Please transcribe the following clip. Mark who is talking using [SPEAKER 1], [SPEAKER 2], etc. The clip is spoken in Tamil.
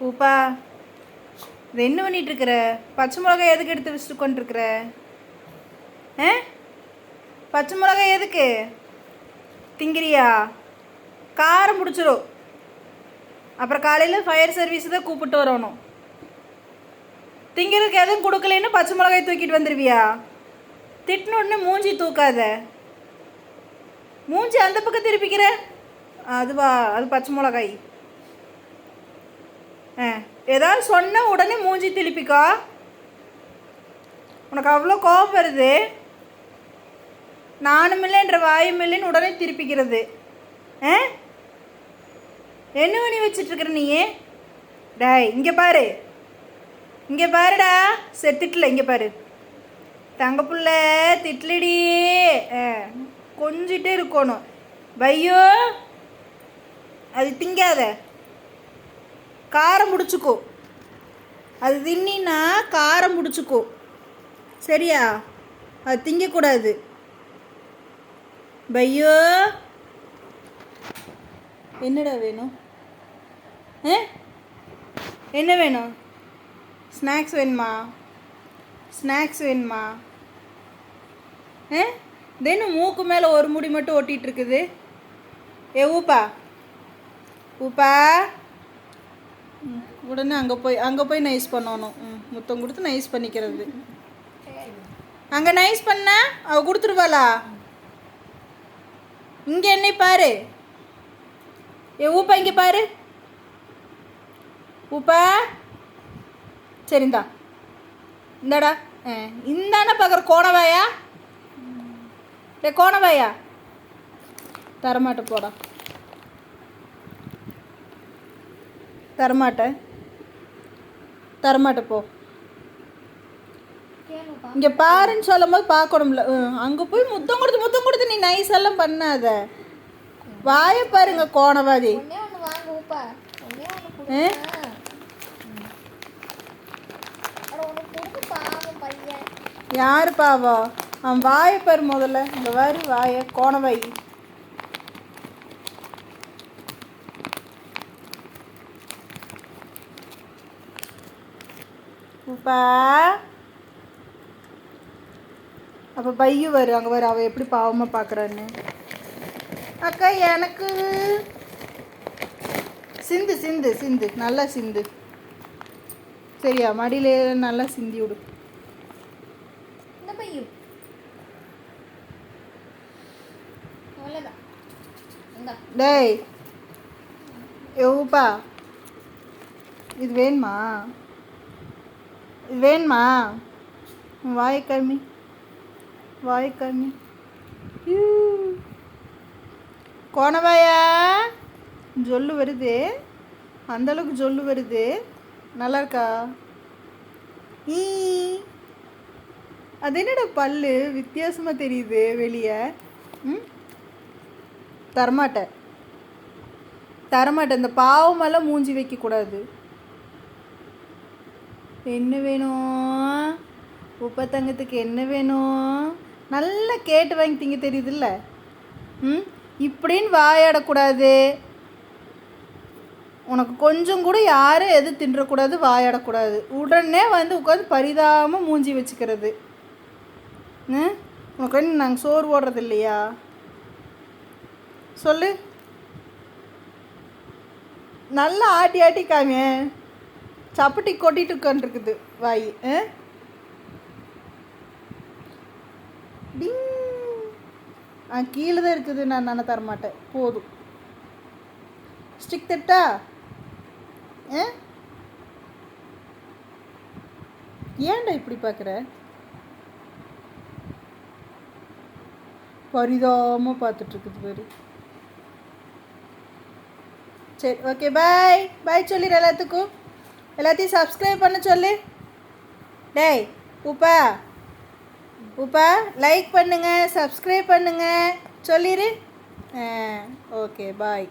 [SPEAKER 1] பூப்பா இது என்ன இருக்கிற பச்சை மிளகாய் எதுக்கு எடுத்து வச்சுட்டு கொண்டிருக்கிற ஆ? பச்சை மிளகாய் எதுக்கு? திங்கிறியா? காரம் முடிச்சிடும் அப்புறம் காலையில் ஃபயர் சர்வீஸ் தான் கூப்பிட்டு வரணும். திங்கிறதுக்கு எதுவும் கொடுக்கலன்னு பச்சை மிளகாய் தூக்கிட்டு வந்துடுவியா திட்டின மூஞ்சி தூக்காத. மூஞ்சி அந்த பக்கம் திருப்பிக்கிற? அதுவா அது பச்சை மிளகாய். ஏதாவது சொன்ன உடனே மூஞ்சி திருப்பிக்கோ. உனக்கு அவ்வளோ கோபம் வருது. நானும் இல்லைன்ற வாயும் இல்லைன்னு உடனே திருப்பிக்கிறது. ஆ? என்ன பண்ணி வச்சிட்ருக்குற நீ? டாய் இங்கே பாரு. இங்கே பாருடா. சரி திட்டல இங்கே பாரு. தங்க புள்ள திட்லடி. ஆ கொஞ்சிட்டே இருக்கணும். பையோ அது திங்காத. காரம் பிடிச்சிக்கோ அது தின்னா காரம் பிடிச்சிக்கோ சரியா? அது திங்கக்கூடாது. பையோ. என்னடா வேணும்? ஆ? என்ன வேணும்? ஸ்நாக்ஸ் வேணுமா? ஸ்நாக்ஸ் வேணுமா? ஆ? தென்னும் மூக்கு மேலே ஒரு முடி மட்டும் ஒட்டிகிட்டு இருக்குது. ஏ ஊப்பா. ஊப்பா. உடனே அங்கே போய் அங்கே போய் நைஸ் பண்ணணும். முத்தம் கொடுத்து நைஸ் பண்ணிக்கிறது. அங்கே நைஸ் பண்ண அவ கொடுத்துருவாளா? இங்கே என்னை பாரு. ஏ ஊப்பா இங்கே பாரு. ஊப்பா. சரிந்தா இந்தாடா. இந்தானே பார்க்குற கோணவாயா? டே கோணவாயா? தரமாட்ட போடா. தரமாட்டேன் தரமாட்ட போ. இங்கே பாருன்னு சொல்லும் போது பார்க்கணும்ல அங்கே போய் முத்தம் கொடுத்து முத்தம் கொடுத்து நீ நைஸ் எல்லாம் பண்ணாத. வாயை பாருங்க கோணவாதி. யாரு பாவா அவன் வாயை பாரு முதல்ல. இங்கே வாரு வாயை கோணவாய் உப்பா அப்போ பையு வரு அங்கே வரு அவள் எப்படி பாவமாக பார்க்குறான்னு அக்கா எனக்கு சிந்து சிந்து சிந்து நல்லா சிந்து. சரியா மடியிலே நல்லா சிந்தி விடு. டேய் எவ்வளோப்பா இது வேணுமா? வேணுமா? வாயை கம்மி. வாயை கம்மி. கோணவாயா? ஜொல்லு வருது. அந்த அளவுக்கு ஜொல்லு வருது. நல்லா இருக்கா? ஈ. அது என்னடா பல்லு? வித்தியாசமாக தெரியுது வெளியே. ம்? தரமாட்டேன் தரமாட்டேன் இந்த பாவமெல்லாம் மூஞ்சி வைக்கக்கூடாது. என்ன வேணும்? உப்பத்தங்கத்துக்கு என்ன வேணும்? நல்லா கேட்டு வாங்கி திங்க தெரியுதுல்ல? ம்? இப்படின்னு வாயாடக்கூடாது. உனக்கு கொஞ்சம் கூட யாரும் எது தின்றக்கூடாது வாயாடக்கூடாது. உடனே வந்து உட்காந்து பரிதாபமாக மூஞ்சி வச்சுக்கிறது. ம்? உனக்கு என்ன நாங்கள் சோறு ஓடுறது இல்லையா? சொல்லு. நல்லா ஆட்டி ஆட்டி சப்பட்டி கொட்டிட்டு உட்காந்துருக்குது வாய் ஆ? டிங். ஆ கீழே தான் இருக்குது. நான் நான் தரமாட்டேன். போதும். ஸ்டிக் தட்டா? ஆ? ஏன்டா இப்படி பார்க்குற? பரிதாபமாக பார்த்துட்ருக்குது பாரு. சரி ஓகே பாய். பாய் சொல்லிடு எல்லாத்துக்கும். எல்லாத்தையும் சப்ஸ்கிரைப் பண்ண சொல்லு. டேய் உப்பா. உப்பா லைக் பண்ணுங்கள் சப்ஸ்கிரைப் பண்ணுங்கள் சொல்லிடு ஆ ஓகே பாய்